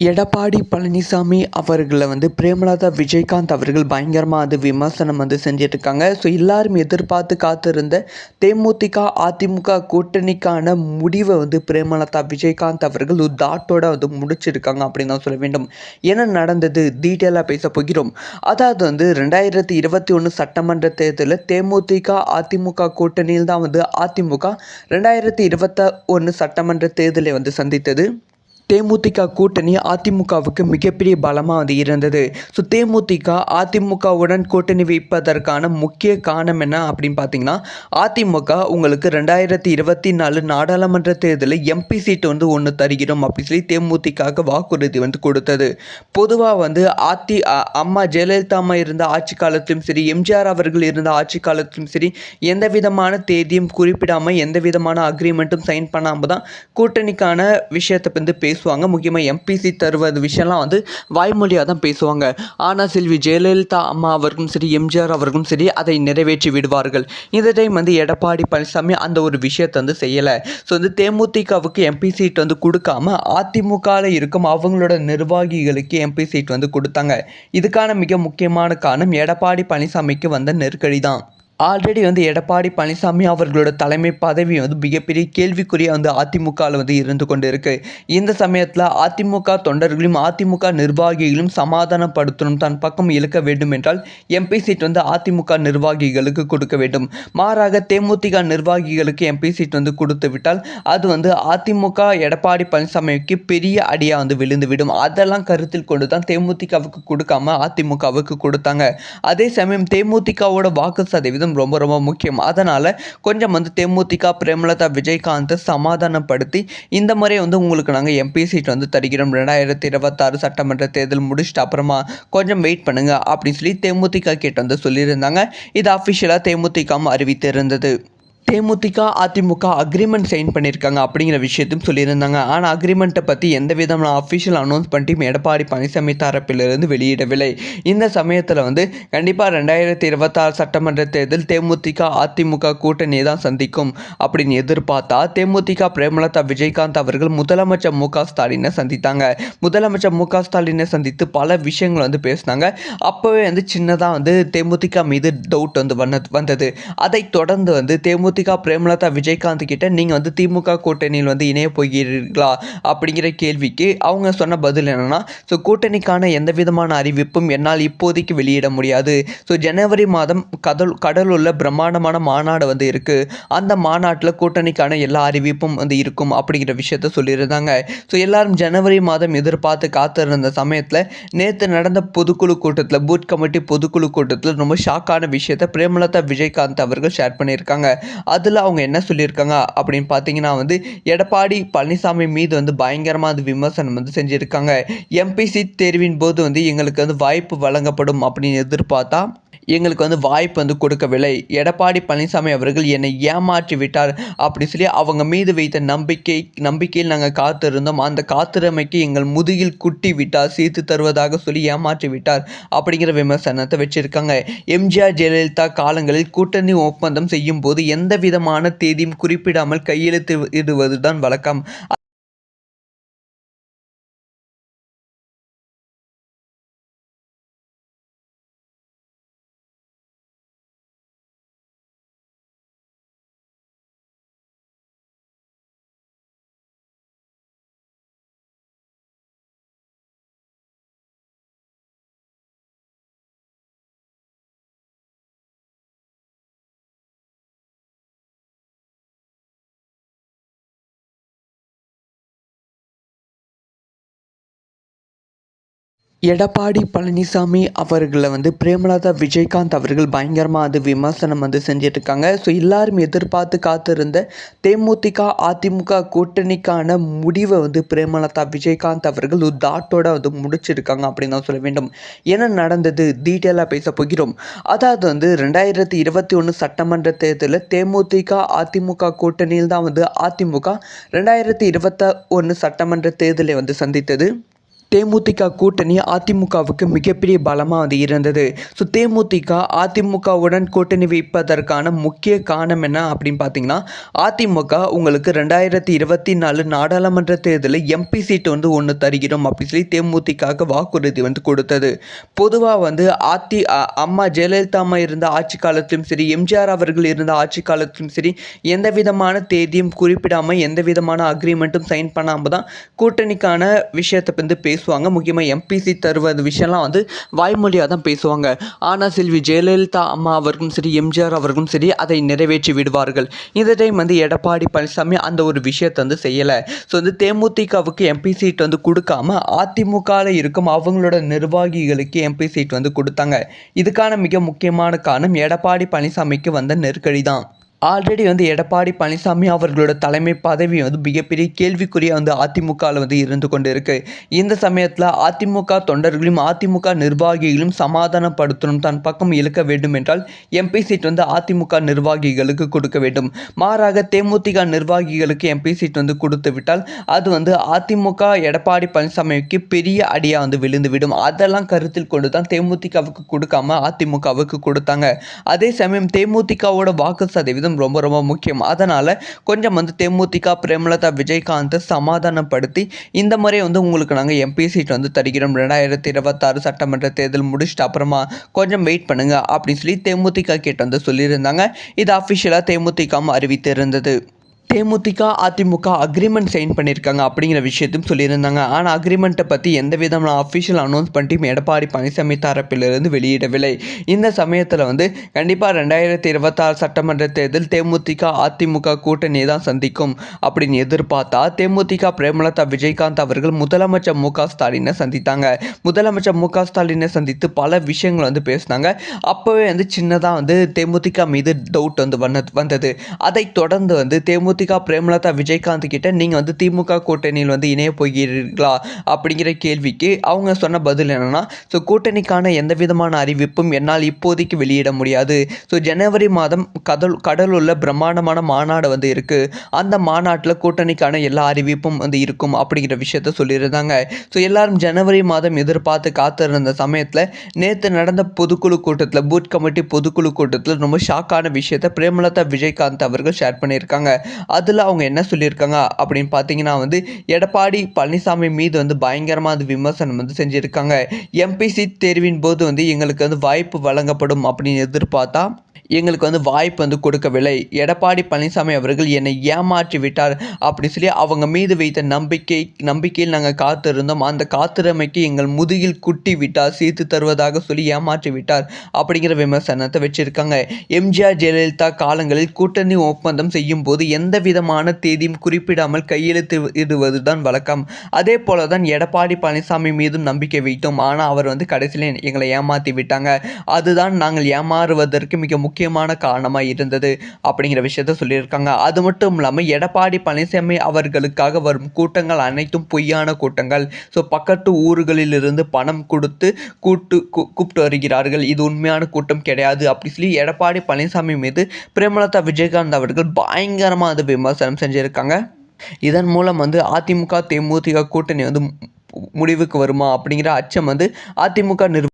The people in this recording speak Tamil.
எடப்பாடி பழனிசாமி அவர்களை வந்து பிரேமலதா விஜயகாந்த் அவர்கள் பயங்கரமாக அது விமர்சனம் வந்து செஞ்சிட்ருக்காங்க. ஸோ எல்லாரும் எதிர்பார்த்து காத்திருந்த தேமுதிக அதிமுக கூட்டணிக்கான முடிவை வந்து பிரேமலதா விஜயகாந்த் அவர்கள் ஒரு தாட்டோட வந்து முடிச்சிருக்காங்க அப்படின்னு தான் சொல்ல வேண்டும். என்ன நடந்தது? டீட்டெயிலாக பேச போகிறோம். அதாவது வந்து ரெண்டாயிரத்தி இருபத்தி ஒன்று சட்டமன்ற தேர்தலில் தேமுதிக அதிமுக கூட்டணியில் தான் வந்து அதிமுக ரெண்டாயிரத்தி இருபத்தி ஒன்று சட்டமன்ற தேர்தலை வந்து சந்தித்தது. தேமுதிக கூட்டணி அதிமுகவுக்கு மிகப்பெரிய பலமாக வந்து இருந்தது. ஸோ தேமுதிக அதிமுகவுடன் கூட்டணி வைப்பதற்கான முக்கிய காரணம் என்ன அப்படின்னு பார்த்தீங்கன்னா அதிமுக உங்களுக்கு ரெண்டாயிரத்தி இருபத்தி நாலு நாடாளுமன்ற தேர்தலில் எம்பி சீட் வந்து ஒன்று தருகிறோம் அப்படின்னு சொல்லி தேமுதிகவுக்கு வாக்குறுதி வந்து கொடுத்தது. பொதுவாக வந்து அதி அ- அம்மா ஜெயலலிதா அம்மா இருந்த ஆட்சி காலத்திலும் சரி எம்ஜிஆர் அவர்கள் இருந்த ஆட்சி காலத்திலும் சரி எந்த விதமான தேதியும் குறிப்பிடாமல் எந்த விதமான அக்ரிமெண்ட்டும் சைன் பண்ணாமல் தான் கூட்டணிக்கான விஷயத்தை வந்து பேசுவாங்க. முக்கியமாக எம்பிசி தருவது விஷயம்லாம் வந்து வாய்மொழியாக தான் பேசுவாங்க. ஆனால் செல்வி ஜெயலலிதா அம்மா அவர்களும் சரி எம்ஜிஆர் அவர்களும் சரி அதை நிறைவேற்றி விடுவார்கள். இந்த டைம் வந்து எடப்பாடி பழனிசாமி அந்த ஒரு விஷயத்தை வந்து செய்யலை. ஸோ வந்து தேமுதிகவுக்கு எம்பி சீட் வந்து கொடுக்காம அதிமுகவில் இருக்கும் அவங்களோட நிர்வாகிகளுக்கு எம்பி சீட் வந்து கொடுத்தாங்க. இதுக்கான மிக முக்கியமான காரணம் எடப்பாடி பழனிசாமிக்கு வந்த நெருக்கடி தான் ஆல்ரெடி வந்து எடப்பாடி பழனிசாமி அவர்களோட தலைமை பதவி வந்து மிகப்பெரிய கேள்விக்குறியாக வந்து அதிமுகவில் வந்து இருந்து கொண்டு இருக்கு இந்த சமயத்தில் அதிமுக தொண்டர்களையும் அதிமுக நிர்வாகிகளும் சமாதானப்படுத்தணும் தன் பக்கம் இழுக்க வேண்டும் என்றால் எம்பி சீட் வந்து அதிமுக நிர்வாகிகளுக்கு கொடுக்க வேண்டும். மாறாக தேமுதிக நிர்வாகிகளுக்கு எம்பி சீட் வந்து கொடுத்து விட்டால் அது வந்து அதிமுக எடப்பாடி பழனிசாமிக்கு பெரிய அடியாக வந்து விழுந்துவிடும். அதெல்லாம் கருத்தில் கொண்டு தான் தேமுதிகவுக்கு கொடுக்காம அதிமுகவுக்கு கொடுத்தாங்க. அதே சமயம் தேமுதிகவோட வாக்கு சதவீதம் ரொம்ப ரொம்ப முக்கியம். அதனால் கொஞ்சம் வந்து தேமுதிக பிரேமலதா விஜயகாந்தை சமாதானப்படுத்தி இந்த முறை வந்து உங்களுக்கு நாங்கள் எம்பி சீட் வந்து தருகிறோம். ரெண்டாயிரத்தி இருபத்தாறு சட்டமன்ற தேர்தல் முடிச்சிட்டு அப்புறமா கொஞ்சம் வெயிட் பண்ணுங்க அப்படின்னு சொல்லி தேமுதிக கிட்ட வந்து சொல்லியிருந்தாங்க. இது அஃபிஷியலாக தேமுதிகவும் அறிவித்திருந்தது. தேமுதிக அதிமுக அக்ரிமெண்ட் சைன் பண்ணியிருக்காங்க அப்படிங்கிற விஷயத்தையும் சொல்லியிருந்தாங்க. ஆனால் அக்ரிமெண்ட்டை பற்றி எந்த விதமான அஃபிஷியல் அனௌன்ஸ்மெண்ட்டையும் எடப்பாடி பழனிசாமி தரப்பிலிருந்து வெளியிடவில்லை. இந்த சமயத்தில் வந்து கண்டிப்பாக ரெண்டாயிரத்தி இருபத்தாறு சட்டமன்ற தேர்தல் தேமுதிக அதிமுக கூட்டணியை தான் சந்திக்கும் அப்படின்னு எதிர்பார்த்தா தேமுதிக பிரேமலதா விஜயகாந்த் அவர்கள் முதலமைச்சர் மு க ஸ்டாலினை சந்தித்தாங்க. முதலமைச்சர் மு க ஸ்டாலினை சந்தித்து பல விஷயங்கள் வந்து பேசினாங்க. அப்போவே வந்து சின்னதாக வந்து தேமுதிக மீது டவுட் வந்து வந்தது. அதை தொடர்ந்து வந்து தேமுதிக பிரேமலதா விஜயகாந்த் கிட்ட நீங்கள் வந்து திமுக கூட்டணியில் வந்து இணைய போகிறீர்களா அப்படிங்கிற கேள்விக்கு அவங்க சொன்ன பதில் என்னன்னா ஸோ கூட்டணிக்கான எந்த விதமான அறிவிப்பும் என்னால் இப்போதைக்கு வெளியிட முடியாது. ஸோ ஜனவரி மாதம் கடல் கடலூரில் பிரம்மாண்டமான மாநாடு வந்து இருக்குது அந்த மாநாட்டில் கூட்டணிக்கான எல்லா அறிவிப்பும் வந்து இருக்கும் அப்படிங்கிற விஷயத்த சொல்லியிருந்தாங்க. ஸோ எல்லாரும் ஜனவரி மாதம் எதிர்பார்த்து காத்திருந்த சமயத்தில் நேற்று நடந்த பொதுக்குழு கூட்டத்தில் பூத் கமிட்டி பொதுக்குழு கூட்டத்தில் ரொம்ப ஷாக்கான விஷயத்தை பிரேமலதா விஜயகாந்த் அவர்கள் ஷேர் பண்ணியிருக்காங்க. அதில் அவங்க என்ன சொல்லியிருக்காங்க அப்படின்னு பார்த்தீங்கன்னா வந்து எடப்பாடி பழனிசாமி மீது வந்து பயங்கரமாக அது விமர்சனம் வந்து செஞ்சுருக்காங்க. எம்பிசி தேர்வின் போது வந்து எங்களுக்கு வந்து வாய்ப்பு வழங்கப்படும் அப்படின்னு எதிர்பார்த்தா எங்களுக்கு வந்து வாய்ப்பு வந்து கொடுக்கவில்லை. எடப்பாடி பழனிசாமி அவர்கள் என்னை ஏமாற்றி விட்டார். அப்படி சொல்லி அவங்க மீது வைத்த நம்பிக்கை நம்பிக்கையில் நாங்கள் காத்திருந்தோம். அந்த காத்திரமைக்கு எங்கள் முதுகில் குட்டி விட்டார். சீர்த்து தருவதாக சொல்லி ஏமாற்றி விட்டார். அப்படிங்கிற விமர்சனத்தை வச்சுருக்காங்க. எம்ஜிஆர் ஜெயலலிதா காலங்களில் கூட்டணி ஒப்பந்தம் செய்யும் போது எந்த விதமான தேதியும் குறிப்பிடாமல் கையெழுத்து இடுவது தான் வழக்கம். எடப்பாடி பழனிசாமி அவர்களை வந்து பிரேமலதா விஜயகாந்த் அவர்கள் பயங்கரமாக அது விமர்சனம் வந்து செஞ்சிட்ருக்காங்க. ஸோ எல்லாரும் எதிர்பார்த்து காத்திருந்த தேமுதிக அதிமுக கூட்டணிக்கான முடிவை வந்து பிரேமலதா விஜயகாந்த் அவர்கள் ஒரு தாட்டோட வந்து முடிச்சிருக்காங்க அப்படின்னு தான் சொல்ல வேண்டும். என்ன நடந்தது? டீட்டெயிலாக பேச போகிறோம். அதாவது வந்து ரெண்டாயிரத்தி இருபத்தி ஒன்று சட்டமன்ற தேர்தலில் தேமுதிக அதிமுக கூட்டணியில் தான் வந்து அதிமுக ரெண்டாயிரத்தி இருபத்தி ஒன்று சட்டமன்ற தேர்தலை வந்து சந்தித்தது. தேமுதிக கூட்டணி அதிமுகவுக்கு மிகப்பெரிய பலமாக வந்து இருந்தது. ஸோ தேமுதிக அதிமுகவுடன் கூட்டணி வைப்பதற்கான முக்கிய காரணம் என்ன அப்படின்னு பார்த்தீங்கன்னா அதிமுக உங்களுக்கு ரெண்டாயிரத்தி இருபத்தி நாலு நாடாளுமன்ற தேர்தலில் எம்பி சீட்டு வந்து ஒன்று தருகிறோம் அப்படின்னு சொல்லி தேமுதிகவுக்கு வாக்குறுதி வந்து கொடுத்தது. பொதுவாக வந்து அதி அம்மா ஜெயலலிதா அம்மா இருந்த ஆட்சி காலத்திலும் சரி எம்ஜிஆர் அவர்கள் இருந்த ஆட்சி காலத்திலும் சரி எந்த விதமான தேதியும் குறிப்பிடாமல் எந்த விதமான அக்ரிமெண்ட்டும் சைன் பண்ணாமல் தான் கூட்டணிக்கான விஷயத்தை வந்து பேசுவாங்க. முக்கியமாக எம்பிசி தருவது விஷயம்லாம் வந்து வாய்மொழியாக தான் பேசுவாங்க. ஆனால் செல்வி ஜெயலலிதா அம்மா அவருக்கும் சரி எம்ஜிஆர் அவருக்கும் சரி அதை நிறைவேற்றி விடுவார்கள். இந்த டைம் வந்து எடப்பாடி பழனிசாமி அந்த ஒரு விஷயத்தை வந்து செய்யலை. ஸோ வந்து தேமுதிகவுக்கு எம்பி சீட் வந்து கொடுக்காம அதிமுகவில் இருக்கும் அவங்களோட நிர்வாகிகளுக்கு எம்பி சீட் வந்து கொடுத்தாங்க. இதுக்கான மிக முக்கியமான காரணம் எடப்பாடி பழனிசாமிக்கு வந்த நெருக்கடி தான் ஆல்ரெடி வந்து எடப்பாடி பழனிசாமி அவர்களோட தலைமை பதவி வந்து மிகப்பெரிய கேள்விக்குறியாக வந்து அதிமுகவில் வந்து இருந்து கொண்டு இருக்கு இந்த சமயத்தில் அதிமுக தொண்டர்களையும் அதிமுக நிர்வாகிகளும் சமாதானப்படுத்தணும் தன் பக்கம் இழுக்க வேண்டும் என்றால் எம்பி சீட் வந்து அதிமுக நிர்வாகிகளுக்கு கொடுக்க வேண்டும். மாறாக தேமுதிக நிர்வாகிகளுக்கு எம்பி சீட் வந்து கொடுத்து விட்டால் அது வந்து அதிமுக எடப்பாடி பழனிசாமிக்கு பெரிய அடியாக வந்து விழுந்துவிடும் அதெல்லாம் கருத்தில் கொண்டு தான் தேமுதிகவுக்கு கொடுக்காம அதிமுகவுக்கு கொடுத்தாங்க. அதே சமயம் தேமுதிகவோட வாக்கு சதவீதம் ரொம்ப ரொம்ப முக்கியம். அதனால் கொஞ்சம் வந்து தேமுதிக பிரேமலதா விஜயகாந்தை சமாதானப்படுத்தி இந்த முறை வந்து உங்களுக்கு நாங்கள் எம்பி சீட் வந்து தருகிறோம். ரெண்டாயிரத்தி இருபத்தாறு சட்டமன்ற தேர்தல் முடிச்சுட்டு அப்புறமா கொஞ்சம் வெயிட் பண்ணுங்க அப்படின்னு சொல்லி தேமுதிக கிட்ட வந்து சொல்லியிருந்தாங்க. இது அஃபிஷியலாக தேமுதிகவும் அறிவித்திருந்தது. தேமுதிக அதிமுக அக்ரிமெண்ட் சைன் பண்ணியிருக்காங்க அப்படிங்கிற விஷயத்தையும் சொல்லியிருந்தாங்க. ஆனால் அக்ரிமெண்ட்டை பற்றி எந்த விதமான அஃபிஷியல் அனௌன்ஸ்மெண்ட்டையும் எடப்பாடி பழனிசாமி தரப்பிலிருந்து வெளியிடவில்லை. இந்த சமயத்தில் வந்து கண்டிப்பாக ரெண்டாயிரத்தி இருபத்தாறு சட்டமன்ற தேர்தல் தேமுதிக அதிமுக கூட்டணியை தான் சந்திக்கும் அப்படின்னு எதிர்பார்த்தா தேமுதிக பிரேமலதா விஜயகாந்த் அவர்கள் முதலமைச்சர் மு க ஸ்டாலினை சந்தித்தாங்க. முதலமைச்சர் மு க ஸ்டாலினை சந்தித்து பல விஷயங்கள் வந்து பேசினாங்க. அப்போவே வந்து சின்னதாக வந்து தேமுதிக மீது டவுட் வந்து வந்த வந்தது. அதை தொடர்ந்து வந்து தேமுதிக பிரேமலதா விஜயகாந்த் கிட்ட நீங்கள் வந்து திமுக கூட்டணியில் வந்து இணைய போகிறீர்களா அப்படிங்கிற கேள்விக்கு அவங்க சொன்ன பதில் என்னன்னா ஸோ கூட்டணிக்கான எந்த விதமான அறிவிப்பும் என்னால் இப்போதைக்கு வெளியிட முடியாது. ஸோ ஜனவரி மாதம் கடல் கடலுள்ள பிரம்மாண்டமான மாநாடு வந்து இருக்குது அந்த மாநாட்டில் கூட்டணிக்கான எல்லா அறிவிப்பும் வந்து இருக்கும் அப்படிங்கிற விஷயத்த சொல்லியிருந்தாங்க. ஸோ எல்லாரும் ஜனவரி மாதம் எதிர்பார்த்து காத்திருந்த சமயத்தில் நேற்று நடந்த பொதுக்குழு கூட்டத்தில் பூத் கமிட்டி பொதுக்குழு கூட்டத்தில் ரொம்ப ஷாக்கான விஷயத்தை பிரேமலதா விஜயகாந்த் அவர்கள் ஷேர் பண்ணியிருக்காங்க. அதில் அவங்க என்ன சொல்லியிருக்காங்க அப்படின்னு பார்த்தீங்கன்னா வந்து எடப்பாடி பழனிசாமி மீது வந்து பயங்கரமாக அது விமர்சனம் வந்து செஞ்சுருக்காங்க. எம்பிசி தேர்வின் போது வந்து எங்களுக்கு வந்து வாய்ப்பு வழங்கப்படும் அப்படின்னு எதிர்பார்த்தா எங்களுக்கு வந்து வாய்ப்பு வந்து கொடுக்கவில்லை. எடப்பாடி பழனிசாமி அவர்கள் என்னை ஏமாற்றி விட்டார் அப்படி சொல்லி அவங்க மீது வைத்த நம்பிக்கை நம்பிக்கையில் நாங்கள் காத்திருந்தோம். அந்த காத்திரமைக்கு எங்கள் முதுகில் குட்டி விட்டார். சீர்த்து தருவதாக சொல்லி ஏமாற்றி விட்டார் அப்படிங்கிற விமர்சனத்தை வச்சுருக்காங்க. எம்ஜிஆர் ஜெயலலிதா காலங்களில் கூட்டணி ஒப்பந்தம் செய்யும் போது எந்த விதமான தேதியும் குறிப்பிடாமல் கையெழுத்து இடுவது தான் வழக்கம். அதே போல தான் எடப்பாடி பழனிசாமி மீதும் நம்பிக்கை வைத்தோம். ஆனால் அவர் வந்து கடைசியில் எங்களை ஏமாற்றி விட்டாங்க அதுதான் நாங்கள் ஏமாறுவதற்கு மிக முக்கிய முக்கியமான காரணமாக இருந்தது அப்படிங்கிற விஷயத்த சொல்லியிருக்காங்க. அது மட்டும் இல்லாமல் எடப்பாடி பழனிசாமி அவர்களுக்காக வரும் கூட்டங்கள் அனைத்தும் பொய்யான கூட்டங்கள். ஸோ பக்கத்து ஊர்களிலிருந்து பணம் கொடுத்து கூட்டு கூப்பிட்டு வருகிறார்கள். இது உண்மையான கூட்டம் கிடையாது. அப்படி சொல்லி எடப்பாடி பழனிசாமி மீது பிரேமலதா விஜயகாந்த் அவர்கள் பயங்கரமாக அது விமர்சனம் செஞ்சுருக்காங்க. இதன் மூலம் வந்து அதிமுக தேமுதிக கூட்டணி வந்து முடிவுக்கு வருமா அப்படிங்கிற அச்சம் வந்து அதிமுக நிர்வாக